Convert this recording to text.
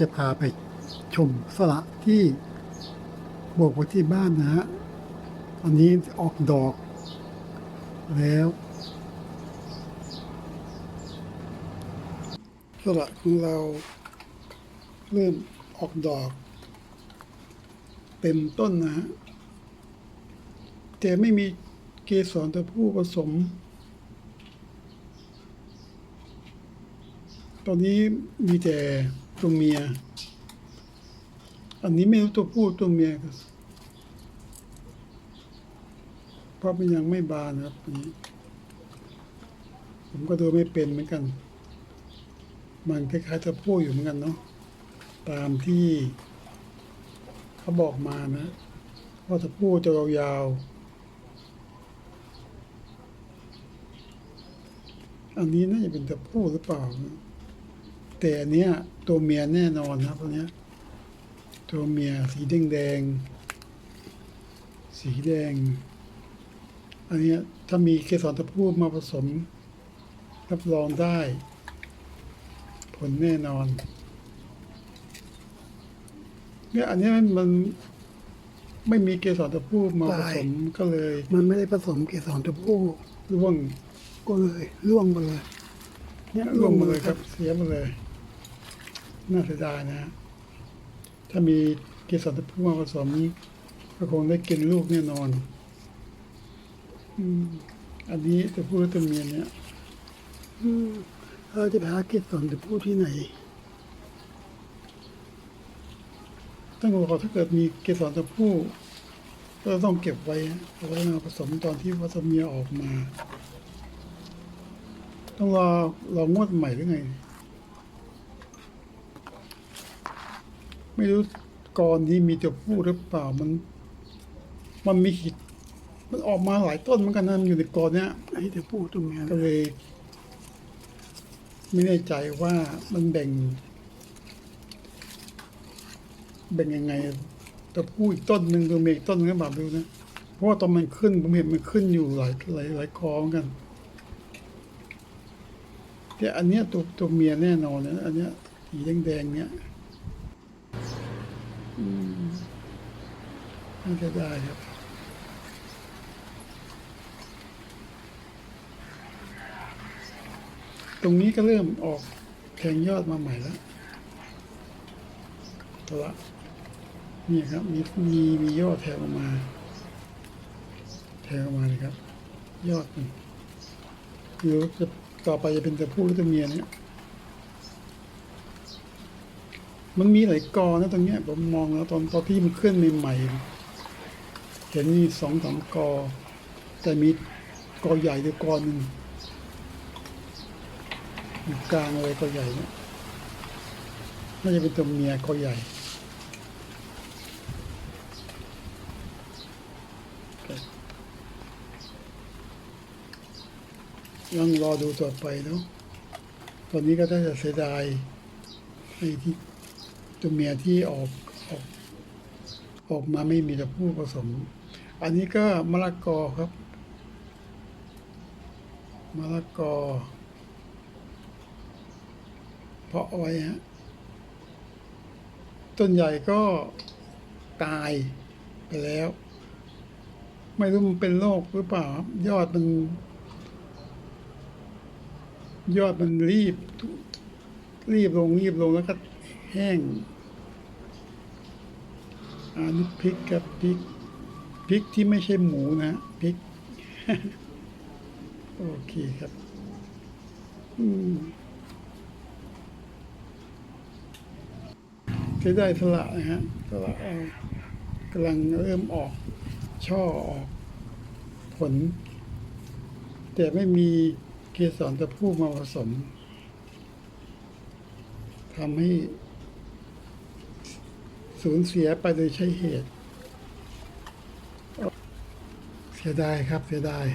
จะพาไปชมสละที่บวกไว้ที่บ้านนะฮะอันนี้ออกดอกแล้วสละของเราเริ่มออกดอก เต็มต้นนะฮะแต่ไม่มีเกสรตัวผู้ผสม ตอนนี้มีแต่ ตัวเมีย อันนี้ไม่รู้ตัวผู้ตัวเมียครับเพราะมันยังไม่บานครับอันนี้ผมก็ดูไม่เป็นเหมือนกัน มันคล้ายๆตัวผู้อยู่เหมือนกันเนาะตามที่เขาบอกมานะ ว่าตัวผู้จะยาวๆอันนี้น่าจะเป็นตัวผู้หรือเปล่านะ แต่อันเนี้ยตัวเมียแน่นอนครับอันเนี้ยตัวเมียสีแดงแดงๆสีแดง อันเนี้ยถ้ามีเกสรตะพูมาผสม รับรองได้ ผลแน่นอนเนี่ยอันเนี้ยมันมัน ไม่มีเกสรตะพูมาผสมก็เลย มันไม่ได้ผสมเกสรตัวผู้ร่วงก็เลยร่วงไปเลยเนี่ยร่วงมาเลยครับ เสียหมาเลย น่าเสียดายนะฮะถ้ามีเกสรตะพูมาผสมก็คงได้กินลูกแน่นอนอันนี้ตัวผู้และตัวเมียเนี่ยเราจะไปหาเกสรตัวผู้ที่ไหนต้องรอกถ้าเกิดมีเกสรตัวผู้ก็ต้องเก็บไว้เอาไว้มาผสมตอนที่วัตัวเมียออกมา ต้องรอรองวดใหม่หรือไง ไม่รู้กรนี้มีตัวผู้หรือเปล่ามัน มันมีขีดมันออกมาหลายต้นเหมือนกันนะมันอยู่ในกรเนี้ยไอ้ตัวผู้ตัวเมียก็เลยไม่แน่ใจว่ามันแบ่ง แบ่งยังไงตัวผู้อีกต้นหนึ่งตัวเมียอีกต้นหนึงก็แบบดูนะเพราะว่าตอนมันขึ้นผมเห็นมันขึ้นอยู่หลายหลายหลายคอเหมือนกันแต่อันเนี้ยตัวตัวเมียแน่นอนนะอันเนี้ยสีแดงๆเนี้ยอื มน่าจะได้ครับตรงนี้ก็เริ่มออกแทงยอดมาใหม่แล้วตัวละนี่ครับ มีมีมียอดแทงออกมา แทงออกมาเลยครับ ยอดมันหรือจะต่อไปจะเป็นตัวผู้หรือตัวเมียเนี่ย มันมีหลายกอนะตรงเนี้ยผมมองแล้วตอนตอนที่มันขึ้นใหม่ๆเห็นมีสองสามกอ แต่มีกอใหญ่ด้วยกอหนึ่งอยู่กลางเลยก็ใหญ่เนี่ยน่าจะเป็นตัวเมียก็ใหญ่ยังรอดูต่อไปเนาะตอนนี้ก็น่าจะเสียดายไอ้ที่ ตัวเมียที่ออกออกออกมาไม่มีตัวผู้ผสม อันนี้ก็มะละกอครับมะละกอ เพาะไว้ฮะต้นใหญ่ก็ตายไปแล้ว ไม่รู้มันเป็นโรคหรือเปล่า ยอดมัน ยอดมันรีบ รีบลงรีบลงแล้วก็แห้ง อันนี้พริกกับพริกพริกที่ไม่ใช่หมูนะพริก โอเคครับ อืมใช้ได้สละนะฮะสละเอากำลังเริ่มออก ช่อออก ผล แต่ไม่มีเกสรตะพูมาผสมทำให้ สูญเสียไปโดยใช่เหตุ เสียดายครับเสียดาย